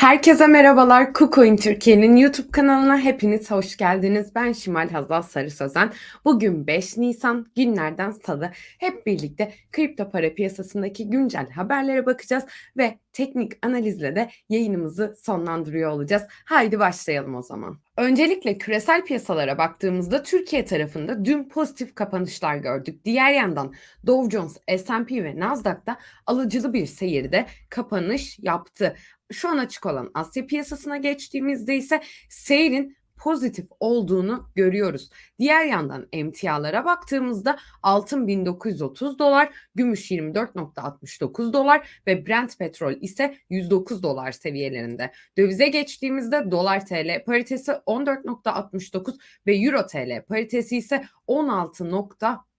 Herkese merhabalar. KuCoin Türkiye'nin YouTube kanalına hepiniz hoş geldiniz. Ben Şimal Hazal Sarı Sözen. Bugün 5 Nisan günlerden salı. Hep birlikte kripto para piyasasındaki güncel haberlere bakacağız ve teknik analizle de yayınımızı sonlandırıyor olacağız. Haydi başlayalım o zaman. Öncelikle küresel piyasalara baktığımızda Türkiye tarafında dün pozitif kapanışlar gördük. Diğer yandan Dow Jones, S&P ve Nasdaq'ta alıcılı bir seyirde kapanış yaptı şu an açık olan Asya piyasasına geçtiğimizde ise seyrin pozitif olduğunu görüyoruz. Diğer yandan emtialara baktığımızda altın 1930 dolar, gümüş 24.69 dolar ve Brent petrol ise 109 dolar seviyelerinde. Dövize geçtiğimizde dolar TL paritesi 14.69 ve euro TL paritesi ise 16.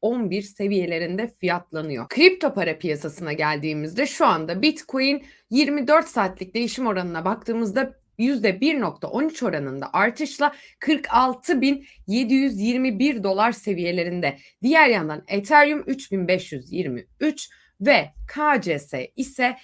11 seviyelerinde fiyatlanıyor. Kripto para piyasasına geldiğimizde şu anda Bitcoin 24 saatlik değişim oranına baktığımızda %1.13 oranında artışla 46.721 dolar seviyelerinde. Diğer yandan Ethereum 3523 ve KCS ise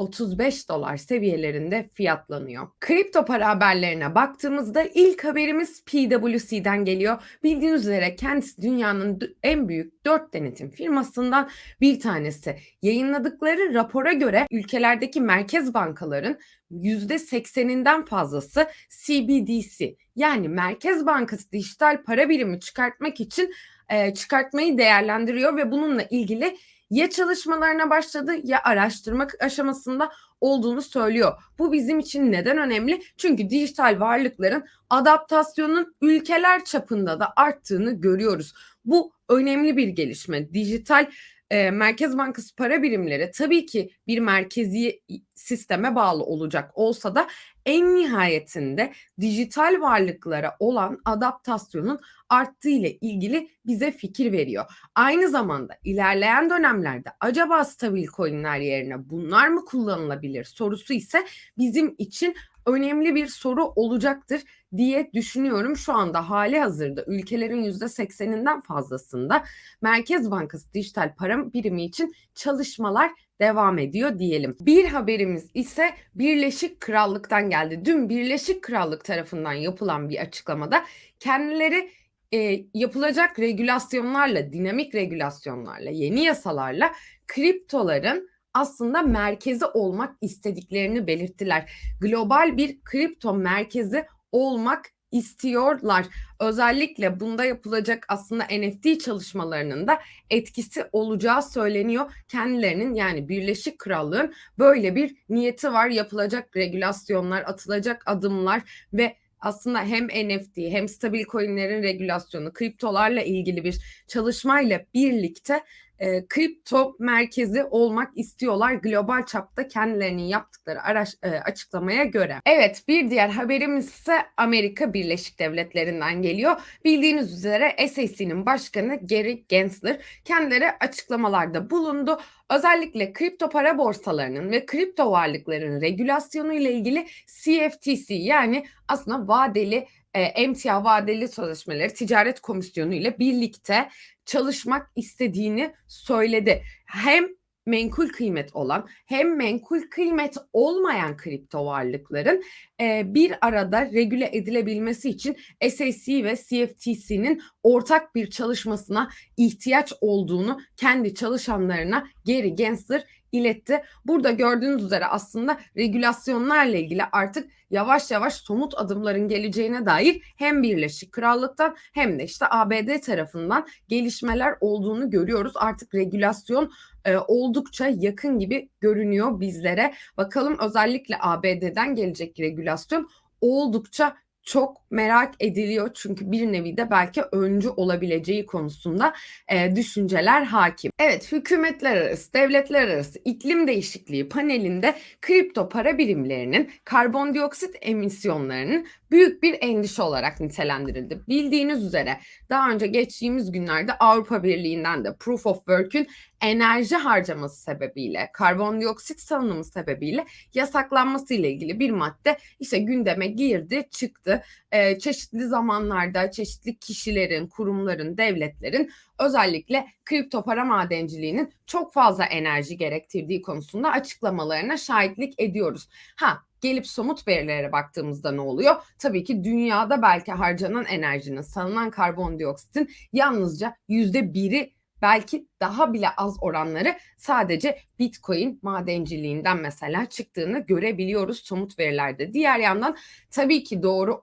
21.35 dolar seviyelerinde fiyatlanıyor. Kripto para haberlerine baktığımızda ilk haberimiz PwC'den geliyor. Bildiğiniz üzere kendisi dünyanın en büyük 4 denetim firmasından bir tanesi. Yayınladıkları rapora göre ülkelerdeki merkez bankaların %80'inden fazlası CBDC yani Merkez Bankası dijital para birimi çıkartmak için e, çıkartmayı değerlendiriyor ve bununla ilgili ya çalışmalarına başladı ya araştırmak aşamasında olduğunu söylüyor. Bu bizim için neden önemli? Çünkü dijital varlıkların adaptasyonun ülkeler çapında da arttığını görüyoruz. Bu önemli bir gelişme. Dijital e, Merkez Bankası para birimleri tabii ki bir merkezi sisteme bağlı olacak olsa da en nihayetinde dijital varlıklara olan adaptasyonun arttığı ile ilgili bize fikir veriyor. Aynı zamanda ilerleyen dönemlerde acaba stabil coinler yerine bunlar mı kullanılabilir sorusu ise bizim için önemli bir soru olacaktır diye düşünüyorum. Şu anda hali hazırda ülkelerin %80'inden fazlasında Merkez Bankası dijital para birimi için çalışmalar devam ediyor diyelim. Bir haberimiz ise Birleşik Krallık'tan geldi. Dün Birleşik Krallık tarafından yapılan bir açıklamada kendileri e, yapılacak regülasyonlarla, dinamik regülasyonlarla, yeni yasalarla kriptoların aslında merkezi olmak istediklerini belirttiler. Global bir kripto merkezi olmak istiyorlar. Özellikle bunda yapılacak aslında NFT çalışmalarının da etkisi olacağı söyleniyor. Kendilerinin yani Birleşik Krallığın böyle bir niyeti var. Yapılacak regülasyonlar, atılacak adımlar ve aslında hem NFT hem stabil coinlerin regülasyonu, kriptolarla ilgili bir çalışmayla birlikte e, kripto merkezi olmak istiyorlar global çapta kendilerinin yaptıkları araş, e, açıklamaya göre. Evet bir diğer haberimiz ise Amerika Birleşik Devletleri'nden geliyor. Bildiğiniz üzere SEC'nin başkanı Gary Gensler kendileri açıklamalarda bulundu. Özellikle kripto para borsalarının ve kripto varlıkların regülasyonu ile ilgili CFTC yani aslında vadeli e, emtia vadeli sözleşmeleri ticaret komisyonu ile birlikte çalışmak istediğini söyledi. Hem menkul kıymet olan hem menkul kıymet olmayan kripto varlıkların e, bir arada regüle edilebilmesi için SEC ve CFTC'nin ortak bir çalışmasına ihtiyaç olduğunu kendi çalışanlarına Gary Gensler iletti. Burada gördüğünüz üzere aslında regülasyonlarla ilgili artık yavaş yavaş somut adımların geleceğine dair hem Birleşik Krallık'tan hem de işte ABD tarafından gelişmeler olduğunu görüyoruz. Artık regülasyon e, oldukça yakın gibi görünüyor bizlere. Bakalım özellikle ABD'den gelecek regülasyon oldukça çok merak ediliyor çünkü bir nevi de belki öncü olabileceği konusunda e, düşünceler hakim. Evet hükümetler arası, devletler arası iklim değişikliği panelinde kripto para birimlerinin karbondioksit emisyonlarının büyük bir endişe olarak nitelendirildi. Bildiğiniz üzere daha önce geçtiğimiz günlerde Avrupa Birliği'nden de Proof of Work'ün enerji harcaması sebebiyle, karbondioksit salınımı sebebiyle yasaklanması ile ilgili bir madde işte gündeme girdi, çıktı. Ee, çeşitli zamanlarda çeşitli kişilerin, kurumların, devletlerin özellikle kripto para madenciliğinin çok fazla enerji gerektirdiği konusunda açıklamalarına şahitlik ediyoruz. Ha gelip somut verilere baktığımızda ne oluyor? Tabii ki dünyada belki harcanan enerjinin, salınan karbondioksitin yalnızca yüzde biri belki daha bile az oranları sadece Bitcoin madenciliğinden mesela çıktığını görebiliyoruz somut verilerde. Diğer yandan tabii ki doğru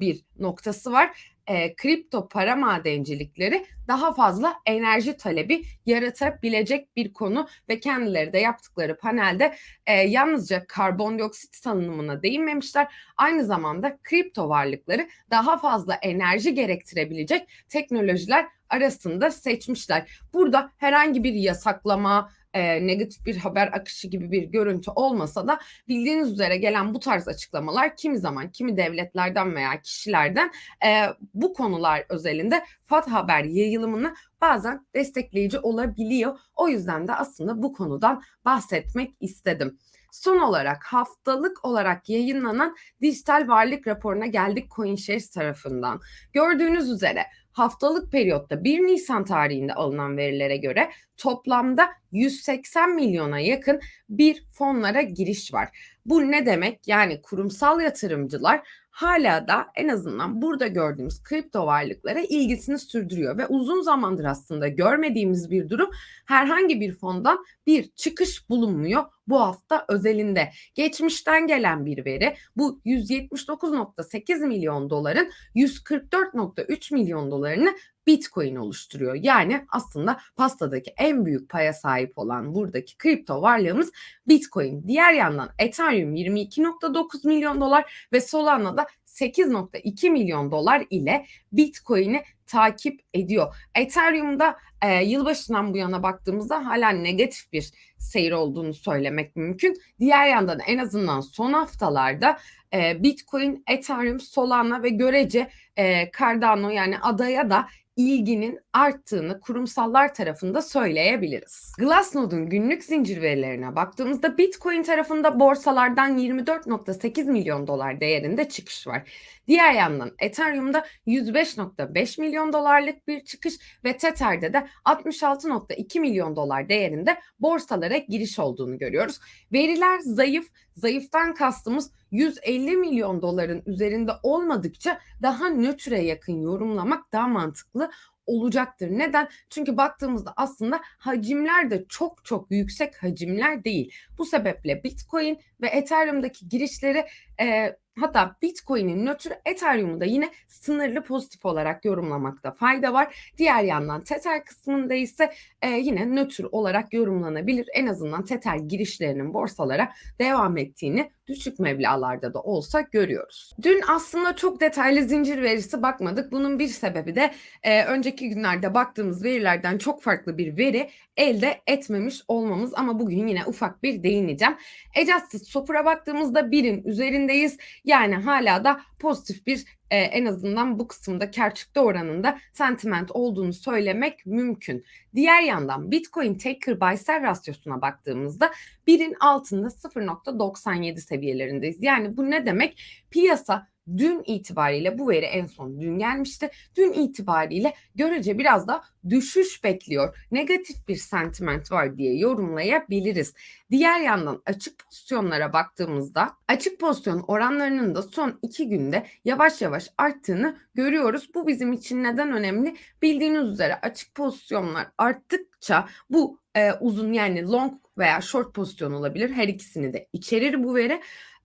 bir noktası var. E, kripto para madencilikleri daha fazla enerji talebi yaratabilecek bir konu ve kendileri de yaptıkları panelde e, yalnızca karbondioksit salınımına değinmemişler. Aynı zamanda kripto varlıkları daha fazla enerji gerektirebilecek teknolojiler arasında seçmişler. Burada herhangi bir yasaklama, e, negatif bir haber akışı gibi bir görüntü olmasa da bildiğiniz üzere gelen bu tarz açıklamalar kimi zaman kimi devletlerden veya kişilerden e, bu konular özelinde FAT haber yayılımını bazen destekleyici olabiliyor. O yüzden de aslında bu konudan bahsetmek istedim. Son olarak haftalık olarak yayınlanan dijital varlık raporuna geldik CoinShares tarafından. Gördüğünüz üzere haftalık periyotta 1 Nisan tarihinde alınan verilere göre toplamda 180 milyona yakın bir fonlara giriş var. Bu ne demek? Yani kurumsal yatırımcılar hala da en azından burada gördüğümüz kripto varlıklara ilgisini sürdürüyor ve uzun zamandır aslında görmediğimiz bir durum herhangi bir fondan bir çıkış bulunmuyor bu hafta özelinde. Geçmişten gelen bir veri bu 179.8 milyon doların 144.3 milyon dolarını Bitcoin oluşturuyor. Yani aslında pastadaki en büyük paya sahip olan buradaki kripto varlığımız Bitcoin. Diğer yandan Ethereum 22.9 milyon dolar ve Solana da 8.2 milyon dolar ile Bitcoin'i takip ediyor. Ethereum'da e, yılbaşından bu yana baktığımızda hala negatif bir seyir olduğunu söylemek mümkün. Diğer yandan en azından son haftalarda e, Bitcoin, Ethereum, Solana ve görece e, Cardano yani adaya da ilginin arttığını kurumsallar tarafında söyleyebiliriz. Glassnode'un günlük zincir verilerine baktığımızda Bitcoin tarafında borsalardan 24.8 milyon dolar değerinde çıkış var. Diğer yandan Ethereum'da 105.5 milyon dolarlık bir çıkış ve Tether'de de 66.2 milyon dolar değerinde borsalara giriş olduğunu görüyoruz. Veriler zayıf, zayıftan kastımız 150 milyon doların üzerinde olmadıkça daha nötre yakın yorumlamak daha mantıklı olacaktır. Neden? Çünkü baktığımızda aslında hacimler de çok çok yüksek hacimler değil. Bu sebeple Bitcoin ve Ethereum'daki girişleri e, hatta Bitcoin'in nötr Ethereum'u da yine sınırlı pozitif olarak yorumlamakta fayda var. Diğer yandan Tether kısmında ise e, yine nötr olarak yorumlanabilir. En azından Tether girişlerinin borsalara devam ettiğini düşük meblalarda da olsa görüyoruz. Dün aslında çok detaylı zincir verisi bakmadık. Bunun bir sebebi de e, önceki günlerde baktığımız verilerden çok farklı bir veri elde etmemiş olmamız ama bugün yine ufak bir değineceğim. Adjusted Swap'ura baktığımızda birin üzerindeyiz. Yani hala da pozitif bir e, en azından bu kısımda kar oranında sentiment olduğunu söylemek mümkün. Diğer yandan Bitcoin Taker Buy Sell rasyosuna baktığımızda birin altında 0.97 seviyelerindeyiz. Yani bu ne demek? Piyasa dün itibariyle bu veri en son dün gelmişti. Dün itibariyle görece biraz da düşüş bekliyor. Negatif bir sentiment var diye yorumlayabiliriz. Diğer yandan açık pozisyonlara baktığımızda açık pozisyon oranlarının da son iki günde yavaş yavaş arttığını görüyoruz. Bu bizim için neden önemli? Bildiğiniz üzere açık pozisyonlar arttıkça bu e, uzun yani long veya short pozisyon olabilir. Her ikisini de içerir bu veri.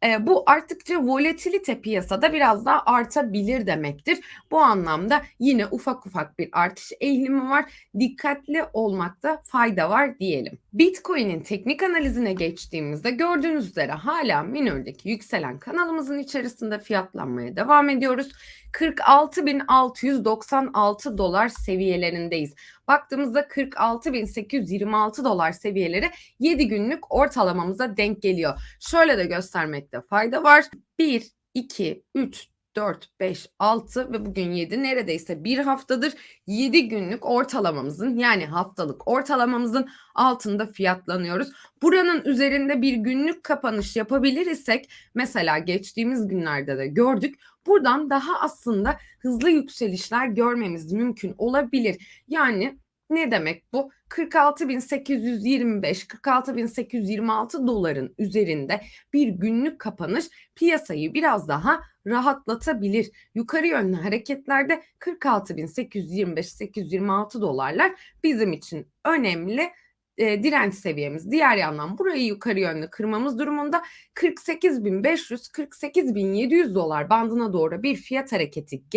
E, bu arttıkça volatilite piyasada biraz daha artabilir demektir. Bu anlamda yine ufak ufak bir artış eğilimi var. Dikkatli olmakta fayda var diyelim. Bitcoin'in teknik analizine geçtiğimizde gördüğünüz üzere hala minördeki yükselen kanalımızın içerisinde fiyatlanmaya devam ediyoruz. 46.696 dolar seviyelerindeyiz. Baktığımızda 46.826 dolar seviyeleri 7 günlük ortalamamıza denk geliyor. Şöyle de göstermekte fayda var. 1, 2, 3, 4, 5, 6 ve bugün 7 neredeyse bir haftadır 7 günlük ortalamamızın yani haftalık ortalamamızın altında fiyatlanıyoruz. Buranın üzerinde bir günlük kapanış yapabilir isek mesela geçtiğimiz günlerde de gördük. Buradan daha aslında hızlı yükselişler görmemiz mümkün olabilir. Yani ne demek bu? 46.825, 46.826 doların üzerinde bir günlük kapanış piyasayı biraz daha rahatlatabilir. Yukarı yönlü hareketlerde 46.825-826 dolarlar bizim için önemli e, direnç seviyemiz. Diğer yandan burayı yukarı yönlü kırmamız durumunda 48.500-48.700 dolar bandına doğru bir fiyat hareketi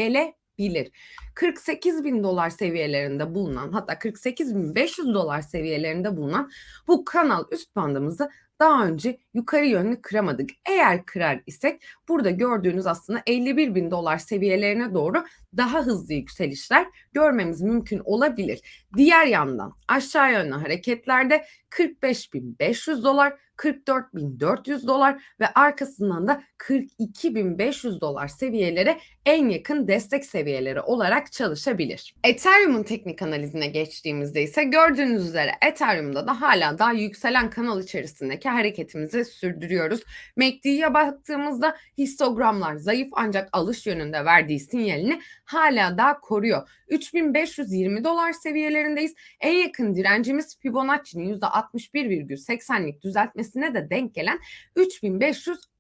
gelebilir. 48 bin dolar seviyelerinde bulunan hatta 48 bin 500 dolar seviyelerinde bulunan bu kanal üst bandımızı daha önce yukarı yönlü kıramadık. Eğer kırar isek burada gördüğünüz aslında 51 bin dolar seviyelerine doğru daha hızlı yükselişler görmemiz mümkün olabilir. Diğer yandan aşağı yönlü hareketlerde 45.500 dolar, 44.400 dolar ve arkasından da 42.500 dolar seviyelere en yakın destek seviyeleri olarak çalışabilir. Ethereum'un teknik analizine geçtiğimizde ise gördüğünüz üzere Ethereum'da da hala daha yükselen kanal içerisindeki hareketimizi sürdürüyoruz. MACD'ye baktığımızda histogramlar zayıf ancak alış yönünde verdiği sinyalini hala daha koruyor. 3520 dolar seviyelerindeyiz. En yakın direncimiz Fibonacci'nin %61,80'lik düzeltmesine de denk gelen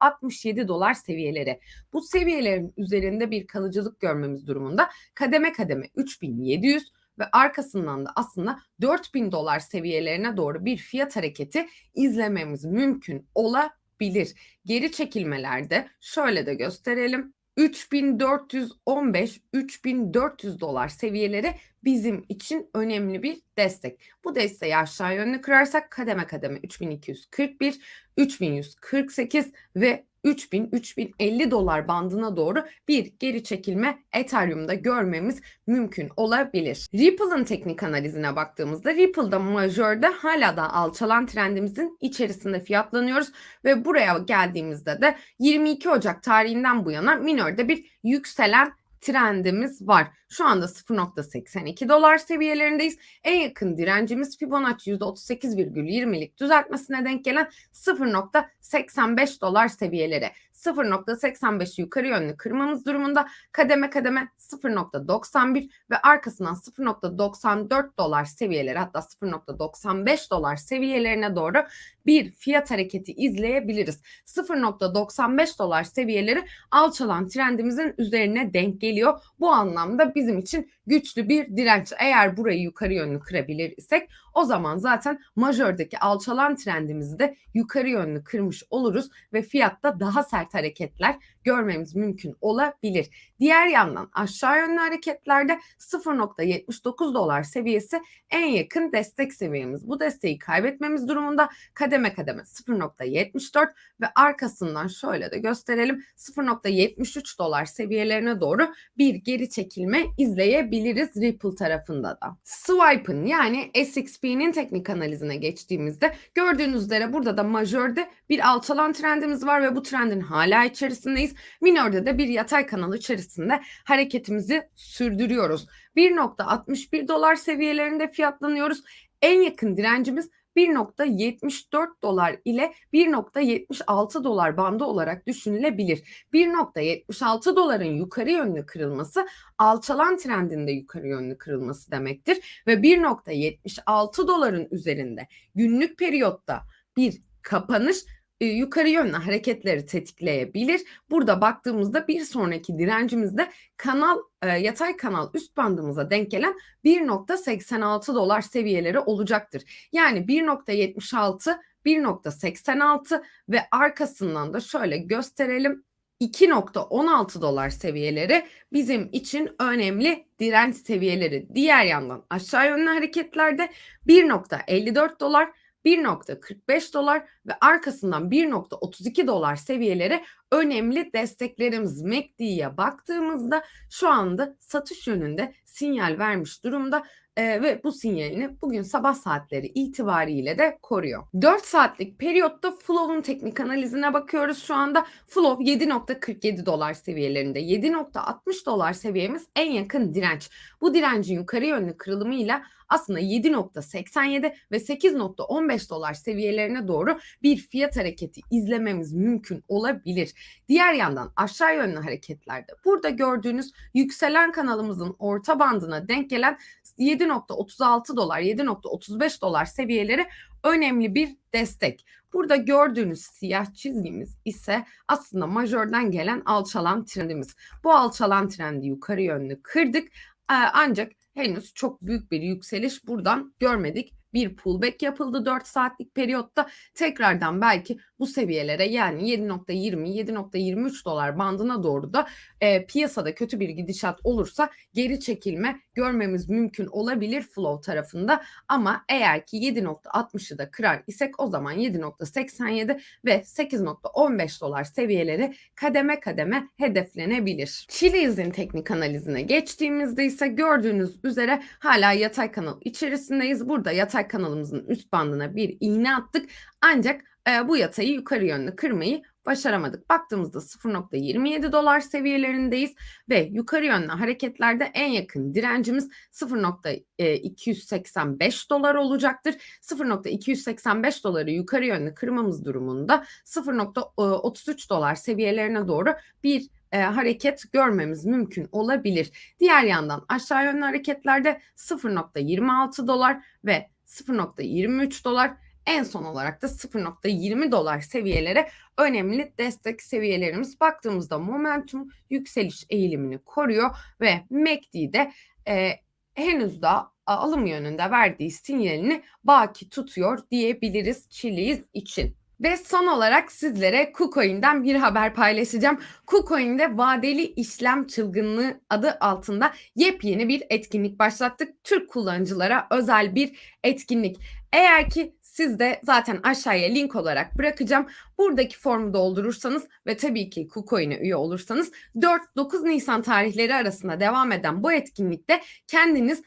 3567 dolar seviyeleri. Bu seviyelerin üzerinde bir kalıcılık görmemiz durumunda kademe kademe 3700 ve arkasından da aslında 4000 dolar seviyelerine doğru bir fiyat hareketi izlememiz mümkün olabilir. Geri çekilmelerde şöyle de gösterelim. 3415-3400 dolar seviyeleri bizim için önemli bir destek. Bu desteği aşağı yönlü kırarsak kademe kademe 3241, 3148 ve 3000-3050 dolar bandına doğru bir geri çekilme Ethereum'da görmemiz mümkün olabilir. Ripple'ın teknik analizine baktığımızda Ripple'da majörde hala da alçalan trendimizin içerisinde fiyatlanıyoruz ve buraya geldiğimizde de 22 Ocak tarihinden bu yana minörde bir yükselen trendimiz var. Şu anda 0.82 dolar seviyelerindeyiz. En yakın direncimiz Fibonacci %38,20'lik düzeltmesine denk gelen 0.85 dolar seviyeleri. 0.85 yukarı yönlü kırmamız durumunda kademe kademe 0.91 ve arkasından 0.94 dolar seviyeleri hatta 0.95 dolar seviyelerine doğru bir fiyat hareketi izleyebiliriz. 0.95 dolar seviyeleri alçalan trendimizin üzerine denk geliyor. Bu anlamda bizim için güçlü bir direnç. Eğer burayı yukarı yönlü kırabilir isek o zaman zaten majördeki alçalan trendimizi de yukarı yönlü kırmış oluruz ve fiyatta daha sert hareketler görmemiz mümkün olabilir. Diğer yandan aşağı yönlü hareketlerde 0.79 dolar seviyesi en yakın destek seviyemiz. Bu desteği kaybetmemiz durumunda kademe kademe 0.74 ve arkasından şöyle de gösterelim 0.73 dolar seviyelerine doğru bir geri çekilme izleyebiliriz Ripple tarafında da. Swipe'ın yani SXP'nin teknik analizine geçtiğimizde gördüğünüz üzere burada da majörde bir alçalan trendimiz var ve bu trendin hala içerisindeyiz. Minörde de bir yatay kanal içerisinde hareketimizi sürdürüyoruz. 1.61 dolar seviyelerinde fiyatlanıyoruz. En yakın direncimiz 1.74 dolar ile 1.76 dolar bandı olarak düşünülebilir. 1.76 doların yukarı yönlü kırılması alçalan trendinde yukarı yönlü kırılması demektir ve 1.76 doların üzerinde günlük periyotta bir kapanış yukarı yönlü hareketleri tetikleyebilir. Burada baktığımızda bir sonraki direncimizde kanal e, yatay kanal üst bandımıza denk gelen 1.86 dolar seviyeleri olacaktır. Yani 1.76 1.86 ve arkasından da şöyle gösterelim 2.16 dolar seviyeleri bizim için önemli direnç seviyeleri. Diğer yandan aşağı yönlü hareketlerde 1.54 dolar 1.45 dolar ve arkasından 1.32 dolar seviyeleri önemli desteklerimiz MACD'ye baktığımızda şu anda satış yönünde sinyal vermiş durumda e, ve bu sinyalini bugün sabah saatleri itibariyle de koruyor. 4 saatlik periyotta Flow'un teknik analizine bakıyoruz şu anda. Flow 7.47 dolar seviyelerinde. 7.60 dolar seviyemiz en yakın direnç. Bu direncin yukarı yönlü kırılımıyla aslında 7.87 ve 8.15 dolar seviyelerine doğru bir fiyat hareketi izlememiz mümkün olabilir. Diğer yandan aşağı yönlü hareketlerde burada gördüğünüz yükselen kanalımızın orta bandına denk gelen 7.36 dolar, 7.35 dolar seviyeleri önemli bir destek. Burada gördüğünüz siyah çizgimiz ise aslında majörden gelen alçalan trendimiz. Bu alçalan trendi yukarı yönlü kırdık. Ancak henüz çok büyük bir yükseliş buradan görmedik. Bir pullback yapıldı 4 saatlik periyotta. Tekrardan belki bu seviyelere yani 7.20-7.23 dolar bandına doğru da e, piyasada kötü bir gidişat olursa geri çekilme görmemiz mümkün olabilir flow tarafında. Ama eğer ki 7.60'ı da kırar isek o zaman 7.87 ve 8.15 dolar seviyeleri kademe kademe hedeflenebilir. Chili's'in teknik analizine geçtiğimizde ise gördüğünüz üzere hala yatay kanal içerisindeyiz. Burada yatay kanalımızın üst bandına bir iğne attık. Ancak e, bu yatayı yukarı yönlü kırmayı başaramadık. Baktığımızda 0.27 dolar seviyelerindeyiz ve yukarı yönlü hareketlerde en yakın direncimiz 0.285 dolar olacaktır. 0.285 doları yukarı yönlü kırmamız durumunda 0.33 dolar seviyelerine doğru bir e, hareket görmemiz mümkün olabilir. Diğer yandan aşağı yönlü hareketlerde 0.26 dolar ve 0.23 dolar en son olarak da 0.20 dolar seviyelere önemli destek seviyelerimiz baktığımızda momentum yükseliş eğilimini koruyor ve MACD'de e, henüz daha alım yönünde verdiği sinyalini baki tutuyor diyebiliriz Chiliz için. Ve son olarak sizlere KuCoin'den bir haber paylaşacağım. KuCoin'de vadeli işlem çılgınlığı adı altında yepyeni bir etkinlik başlattık. Türk kullanıcılara özel bir etkinlik. Eğer ki siz de zaten aşağıya link olarak bırakacağım. Buradaki formu doldurursanız ve tabii ki KuCoin'e üye olursanız 4-9 Nisan tarihleri arasında devam eden bu etkinlikte kendiniz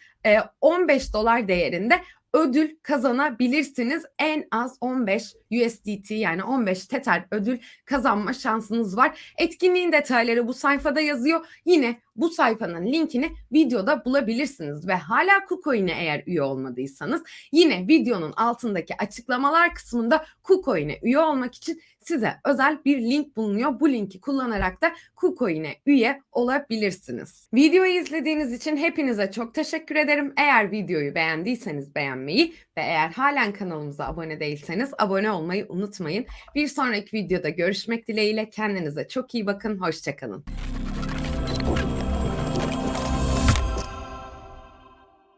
15 dolar değerinde ödül kazanabilirsiniz. En az 15 USDT yani 15 Tether ödül kazanma şansınız var. Etkinliğin detayları bu sayfada yazıyor. Yine bu sayfanın linkini videoda bulabilirsiniz ve hala KuCoin'e eğer üye olmadıysanız yine videonun altındaki açıklamalar kısmında KuCoin'e üye olmak için size özel bir link bulunuyor. Bu linki kullanarak da KuCoin'e üye olabilirsiniz. Videoyu izlediğiniz için hepinize çok teşekkür ederim. Eğer videoyu beğendiyseniz beğenmeyi ve eğer halen kanalımıza abone değilseniz abone olmayı unutmayın. Bir sonraki videoda görüşmek dileğiyle kendinize çok iyi bakın. Hoşçakalın.